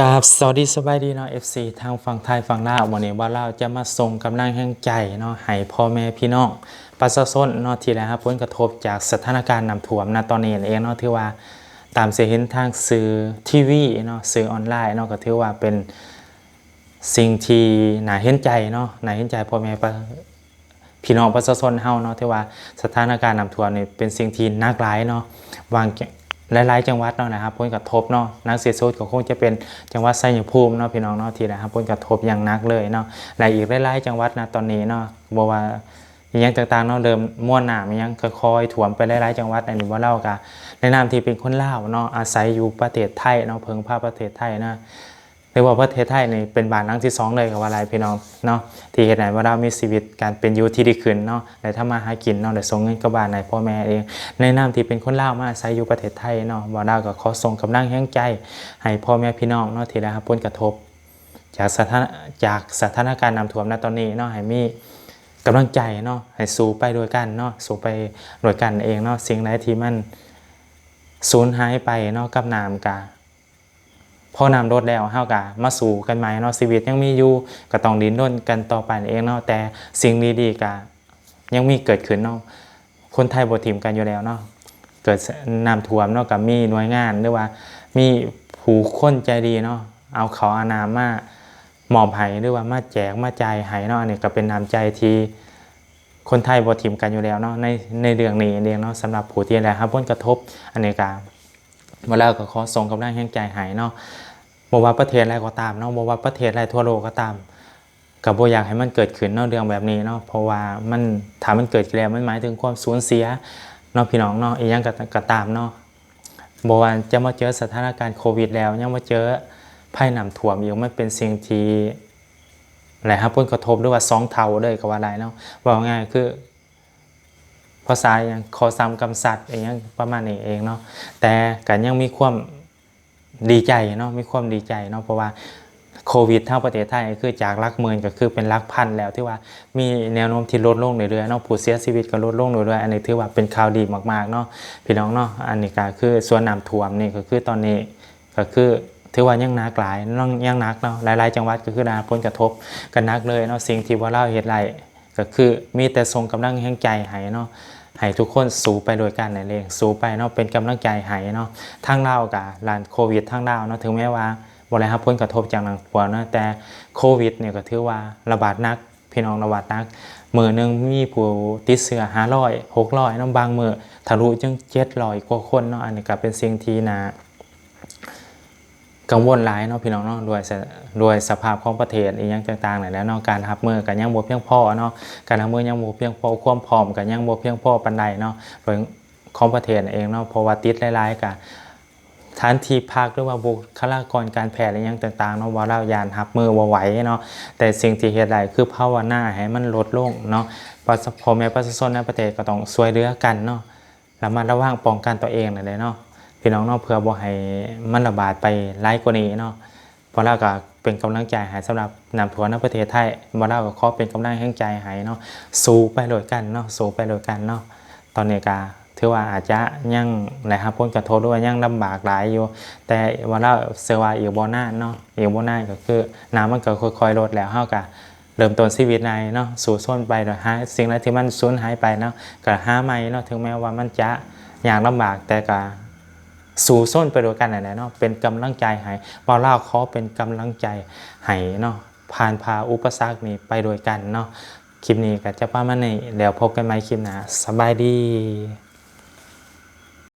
กาบสวัสดีสบายดีเนาะ FC ทางฝั่งไทยฝั่งลาววันนี้ว่าเราจะมาส่งกำลังแห่งใจเนาะให้พ่อแม่พี่น้องประชาชนเนาะที่ได้รับผลกระทบจากสถานการณ์น้ำท่วมณตอนนี้เองเนาะที่ว่าตามเสียเห็นทางสื่อทีวีเนาะสื่อออนไลน์เนาะก็ถือว่าเป็นสิ่งที่น่าเห็นใจเนาะน่าเห็นใจพ่อแม่พี่น้องประชาชนเฮาเนาะที่ว่าสถานการณ์น้ำท่วมนี่เป็นสิ่งที่นักหลายเนาะวาง หลายๆจังหวัดเนาะนะครับผลกระทบเนาะนักเสียสุดก็คงจะเป็นจังหวัดไซยภูมิเนาะพี่น้องเนาะที่นะครับผลกระทบอย่างนักเลยเนาะและอีกหลายๆจังหวัดนะตอนนี้เนาะบอกว่าอหยังต่างๆเนาะเริ่มม่วนหนามยังค่อยๆถ่วมไปหลายๆจังหวัดในนี้บ่เล่ากะในนามที่เป็นคนเล่าเนาะอาศัยอยู่ประเทศไทยเนาะเพิ่งพาประเทศไทยนะ เรียกว่าประเทศไทยนี่เป็นบ้านหลังที่สองเลยกับว่าอะไรพี่น้องเนาะที่เห็นไหนว่าเรามีชีวิตการเป็นอยู่ที่ดีขึ้นเนาะได้ทำมาหากินเนาะได้ส่งเงินกับบ้านในพ่อแม่เองในนามที่เป็นคนลาวมาอาศัยอยู่ประเทศไทยเนาะว่าเราก็ขอส่งกำลังแห่งใจ ให้พ่อแม่พี่น้องเนาะที่ได้รับผลกระทบ จากสถานจากสถานการณ์น้ำท่วมณตอนนี้เนาะให้มีกำลังใจเนาะให้สู้ไปด้วยกันเนาะสู้ไปด้วยกันเองเนาะสิ่งไหนที่มันสูญหายไปเนาะกับน้ำกา พอนำรถแล้วเฮากะมาสู่กันใหม่เนาะชีวิตยังมีอยู่ก็ต้องดิ้นรนกันต่อไปเองเนาะแต่สิ่งดีๆกะยังมีเกิดขึ้นเนาะคนไทยบ่ทิมกันอยู่แล้วเนาะเกิดน้ำท่วมเนาะกับมีหน่วยงานหรือว่ามีผู้คนใจดีเนาะเอาเขาอานามมามอบให้หรือว่ามาแจกมาใจ่ายให้เนาะอันนี้ก็เป็นน้ำใจที่คนไทยบ่ทิมกันอยู่แล้วเนาะในในเรื่องนี้เองเนาะสำหรับผู้ที่ได้รับผลกระทบอันนี้ก็ มาแล้วก็ขอส่งกำลังแห่งใจให้เนาะบ่ว่าประเทศอะไรก็ตามเนาะบ่ว่าประเทศอะไรทั่วโลกก็ตามกับบอยากให้มันเกิดขึ้นเนาะเรื่องแบบนี้เนาะเพราะว่ามันถ้ามันเกิดขึ้นแล้วมันหมายถึงความสูญเสียเนาะพี่น้องเนาะอีหยังก็กตามเนาะบ่ว่าจะมาเจอสถานการณ์โควิด แล้วยังมาเจอภัยน้ำท่วมอีกมันเป็นสิ่งที่หลายครับผลกระทบหรือว่าสองเท่าเลยก็ว่าได้เนาะว่าง่ายคือ ภาษาอย่างขอซ้ำกำสัตว์อย่างเงี้ยประมาณนี้เองเนาะแต่ก็ยังมีความดีใจเนาะมีความดีใจเนาะเพราะว่าโควิดทั้งประเทศไทยคือจากลักหมื่นก็คือเป็นลักพันแล้วที่ว่ามีแนวโน้มที่ลดลงเรื่อยๆเนาะผู้เสียชีวิตก็ลดลงเรื่อยๆอันนี้ถือว่าเป็นข่าวดีมากๆเนาะพี่น้องเนาะอันนี้ก็คือส่วนน้ำท่วมนี่ก็คือตอนนี้ก็คือถือว่ายังนักหลายน้องยังนักเนาะหลายๆ จังหวัดก็คือได้รับผลกระทบกันนักเลยเนาะสิ่งที่ว่าเล่าเหตุไร ก็คือมีแต่ทรงกำลังแห่งใจให้เนาะให้ทุกคนสู้ไปโดยกันนั่นเองสู้ไปเนาะเป็นกำลังใจให้เนาะทั้งเรากับลานโควิดทั้งเราเนาะถึงแม้ว่าบ่ได้รับผลกระทบจากหนังปัวเนาะแต่โควิดเนี่ยก็ถือว่าระบาดหนักพี่น้องระบาดหนักมือหนึ่งมีผู้ติดเชื้อ500 600เนาะบางมือทะลุจึง700กว่าคนเนาะอันนี้ก็เป็นสิ่งที่นา กังวลหลายเนาะพี่น้องเนาะด้วยสด้วยสภาพของประเทศอีกอย่างต่างๆหลายแล้วเนาะการรับมือกันยังบ่เพียงพอเนาะการรับมือยังบ่เพียงพอความพร้อมกันยังบ่เพียงพอปานใดเนาะโดยของประเทศเองเนาะเพราะว่าติดหลายๆกับฐานที่พักหรือว่าบุคลากรการแพทย์อะไรอย่างต่างๆเนาะว่าเรายานรับมือบ่ไหวเนาะแต่สิ่งที่เฮ็ดได้คือภาวนาให้มันลดลงเนาะประชาพ่อแม่ประชาชนในประเทศก็ต้องช่วยเหลือกันเนาะระมัดระวังป้องกันตัวเองนั่นแหละเนาะ พี่น้องเนาะเพื่อบ่ให้มันระบาดไปไล่กว่านี้เนาะเพราะเราก็เป็นกำลังใจให้สำหรับนำทัวร์นประเทศไทยบ่เราก็ขอเป็นกำลังแห่งใจให้เนาะสู้ไปโดยกันเนาะสู้ไปโดยกันเนาะตอนนี้ก็ถือว่าอาจจะยังนะครับผลกระทบด้วยยังลำบากหลายอยู่ แต่ว่าเราเสือว่าอีกบ่นาเนาะอีกบ่นาก็คือน้ำมันก็ค่อยๆลดแล้วเฮาก็เริ่มต้นชีวิตในเนาะสู่ส้นไปโดยหาสิ่งใดที่มันสูญหายไปเนาะก็หาใหม่เนาะถึงแม้ว่ามันจะยากลำบากแต่ก็ สู่ส้นไปด้วยกันนั่นแหละเนาะเป็นกำลังใจให้บ่าวเล่าขอเป็นกำลังใจให้เนาะผ่านพาอุปสรรคนี้ไปด้วยกันเนาะคลิปนี้ก็จะประมาณนี้เดี๋ยวพบกันใหม่คลิปหน้าสบายดี